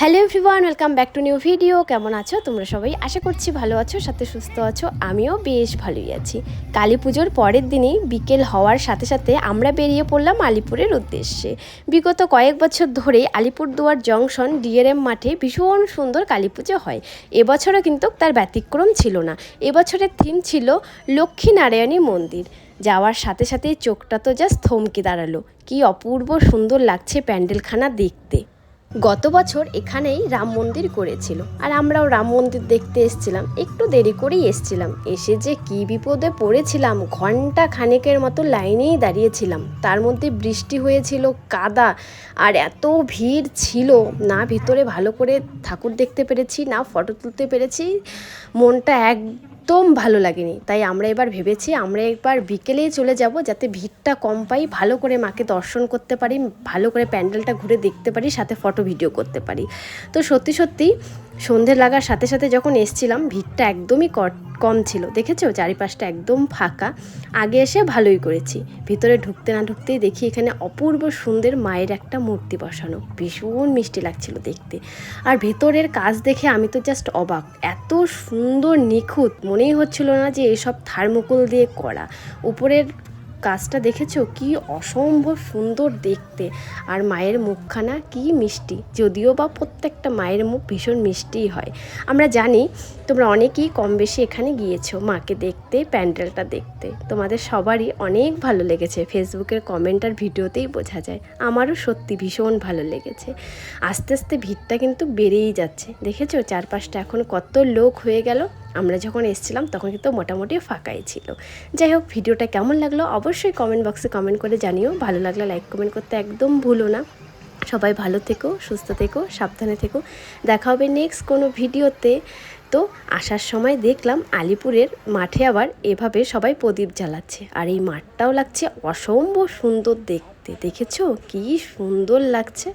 Hello everyone welcome back to new video কেমন আছো? তোমরা সবাই আশা করছি ভালো আছো, সাথে সুস্থ আছো, আমিও বেশ ভালোই আছি। কালী পুজোর পরের দিনই বিকেল হওয়ার সাথে সাথে আমরা বেরিয়ে পড়লাম আলিপুরের উদ্দেশ্যে। বিগত কয়েক বছর ধরেই আলিপুরদুয়ার জংশন ডিএরএম মাঠে ভীষণ সুন্দর কালী পুজো হয়। এবছরও কিন্তু তার ব্যতিক্রম ছিল না। এবছরের থিম ছিল লক্ষ্মীনারায়ণী মন্দির। যাওয়ার সাথে সাথেই চোখটা তো জাস্ট থমকে দাঁড়াল। কি অপূর্ব সুন্দর লাগছে প্যান্ডেলখানা দেখতে। গত বছর এখানেই রাম মন্দির করেছিল। আর আমরাও রাম মন্দির দেখতে এসেছিলাম, একটু দেরি করেই এসেছিলাম। এসে যে কি বিপদে পড়েছিলাম, ঘণ্টা খানেকের মতো লাইনেই দাঁড়িয়েছিলাম। তার মধ্যে বৃষ্টি হয়েছিল, কাদা, আর এত ভিড় ছিল। না ভিতরে ভালো করে ঠাকুর দেখতে পেরেছি, না ফটো তুলতে পেরেছি। মনটা একদম ভালো লাগেনি। তাই আমরা এবার ভেবেছি আমরা একবার বিকেলেই চলে যাব যাতে ভিড়টা কম পাই, ভালো করে মাকে দর্শন করতে পারি, ভালো করে প্যান্ডেলটা ঘুরে দেখতে পারি, সাথে ফটো ভিডিও করতে পারি। তো সত্যি সত্যি সন্ধে লাগার সাথে সাথে যখন এসছিলাম, ভিড়টা একদমই কম ছিল। দেখেছ? চারিপাশটা একদম ফাঁকা। আগে এসে ভালোই করেছি। ভিতরে ঢুকতে না ঢুকতেই দেখি এখানে অপূর্ব সুন্দর মায়ের একটা মূর্তি বসানো। ভীষণ মিষ্টি লাগছিল দেখতে। আর ভেতরের কাজ দেখে আমি তো জাস্ট অবাক। এত সুন্দর নিখুঁত, মনেই হচ্ছিল না যে এসব থার্মোকোল দিয়ে করা। উপরের কাজটা দেখেছ? কি অসম্ভব সুন্দর দেখতে। আর মায়ের মুখখানা কি মিষ্টি। যদিও বা প্রত্যেকটা মায়ের মুখ ভীষণ মিষ্টিই হয়। আমরা জানি তোমরা অনেকেই কম বেশি এখানে গিয়েছো মাকে দেখতে, প্যান্ডেলটা দেখতে। তোমাদের সবারই অনেক ভালো লেগেছে। ফেসবুকের কমেন্ট আর ভিডিওতেই বোঝা যায়। আমারও সত্যি ভীষণ ভালো লেগেছে। আস্তে আস্তে ভিড়টা কিন্তু বেড়েই যাচ্ছে। দেখেছ? চারপাশটা এখন কত লোক হয়ে গেল। আমরা যখন এসেছিলাম, তখন কিন্তু মোটামুটি ফাঁকাই ছিল। যাই হোক, ভিডিওটা কেমন লাগল অবশ্যই কমেন্ট বক্সে কমেন্ট করে জানিও। ভালো লাগলে লাইক কমেন্ট করতে একদম ভুলো না। সবাই ভালো থেকো, সুস্থ থেকো, সাবধানে থেকো। দেখা হবে নেক্সট কোনো ভিডিওতে। তো আসার সময় দেখলাম আলিপুরের মাঠে আবার এভাবে সবাই প্রদীপ জ্বালাচ্ছে। আর এই মাঠটাও লাগছে অসম্ভব সুন্দর দেখতে। দেখেছ? কি সুন্দর লাগছে।